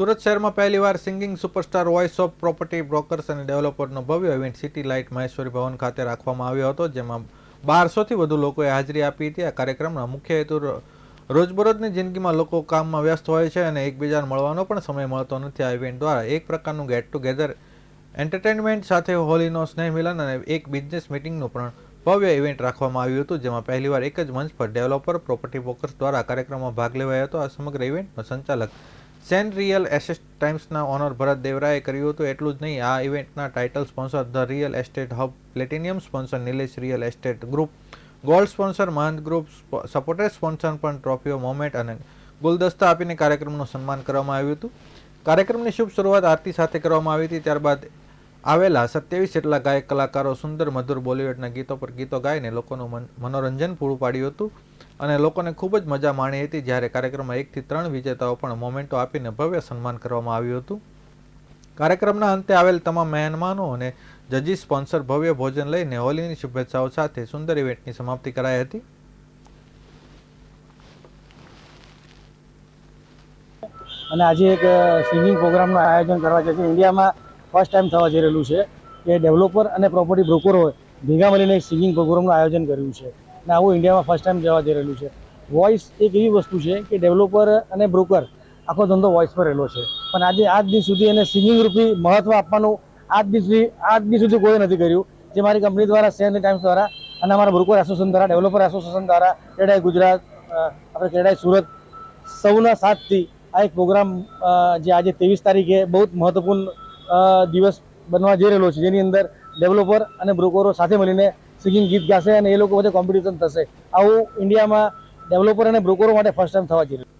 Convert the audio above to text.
સુરત શહેરમાં પહેલીવાર singing superstar voice of property brokers અને ડેવલપરનો ભવ્ય event city light Maheshwari Bhavan ખાતે રાખવામાં આવ્યો હતો, જેમાં બારસોથી વધુ લોકોએ હાજરી આપી હતી. આ કાર્યક્રમનો મુખ્ય હેતુ રોજબરોજની જિંદગીમાં લોકો કામમાં વ્યસ્ત હોય છે અને એકબીજાને મળવાનો પણ સમય મળતો નથી. આ ઇવેન્ટ દ્વારા એક પ્રકારનું ગેટ ટુગેધર એન્ટરટેનમેન્ટ સાથે હોલીનો સ્નેહ મિલન અને એક બિઝનેસ મિટિંગનું પણ ભવ્ય ઇવેન્ટ રાખવામાં આવ્યું હતું, જેમાં પહેલીવાર એક જ મંચ પર ડેવલપર પ્રોપર્ટી બ્રોકર્સ દ્વારા કાર્યક્રમમાં ભાગ લેવાયો હતો. આ સમગ્ર ઇવેન્ટનો સંચાલક સેન રિયલ એસેટ ટાઈમ્સના ઓનર ભરત દેવરાએ કર્યું હતું, એટલું જ નહીં, આ ઇવેન્ટના title sponsor the real estate hub, platinum sponsor Nilesh real estate group, gold sponsor Mahant group supported sponsor પણ ટ્રોફીઓ મોમેન્ટ અને ગુલદસ્તા આપીને કાર્યક્રમનું સન્માન કરવામાં આવ્યું હતું. કાર્યક્રમની શુભ શરૂઆત આરતી સાથે કરવામાં આવી હતી, ત્યારબાદ આવેલા સત્યાવીસ જેટલા ગાયક કલાકારો સુંદર, મધુર બોલિવૂડના ગીતો પર ગીતો ગાઈને લોકોનું મનોરંજન પૂરું પાડ્યું હતું અને લોકોને ખૂબ જ મજા માણી હતી જ્યારે કાર્યક્રમમાં એકથી ત્રણ વિજેતાઓ પણ મોમેન્ટો આપીને ભવ્ય સન્માન કરવામાં આવ્યું હતું. કાર્યક્રમના અંતે આવેલ તમામ મહેમાનો અને જજી સ્પોન્સર ભવ્ય ભોજન લઈને હોલીની શુભેચ્છાઓ સાથે સુંદર ઇવેન્ટની સમાપ્તિ કરાઈ હતી. અને આજે એક સિંગિંગ પ્રોગ્રામનું આયોજન કરવા જશે ઇન્ડિયામાં ફર્સ્ટ ટાઈમ થવા જઈ રહેલું છે કે ડેવલપર અને પ્રોપર્ટી બ્રોકરો ભેગા મળીને એક સિંગિંગ પ્રોગ્રામનું આયોજન કર્યું છે અને આવું ઇન્ડિયામાં ફર્સ્ટ ટાઈમ જવા જઈ રહેલું છે. વોઇસ એક એવી વસ્તુ છે કે ડેવલપર અને બ્રોકર આખો ધંધો વોઇસ પર રહેલો છે. પણ આજે આજ દિન સુધી એને સિંગિંગ રૂપી મહત્વ આપવાનું આજ દિન સુધી, આજ દિન સુધી કોઈ નથી કર્યું. જે મારી કંપની દ્વારા શેર ટાઈમ્સ દ્વારા અને અમારા બ્રોકર એસોસિએશન દ્વારા, ડેવલપર એસોસિએશન દ્વારા કેડાય ગુજરાત આપણે કેડાય સુરત, સૌના સાથથી આ એક પ્રોગ્રામ જે આજે ત્રેવીસ તારીખે બહુ જ મહત્વપૂર્ણ દિવસ બનવા જઈ રહેલો છે. જેની અંદર ડેવલપર અને બ્રોકરો સાથે મળીને સિંગિંગ ગીત ગાશે અને એ લોકો વચ્ચે કોમ્પિટિશન થશે. આવું ઇન્ડિયામાં ડેવલપર અને બ્રોકરો માટે ફર્સ્ટ ટાઈમ થવા જઈ રહ્યું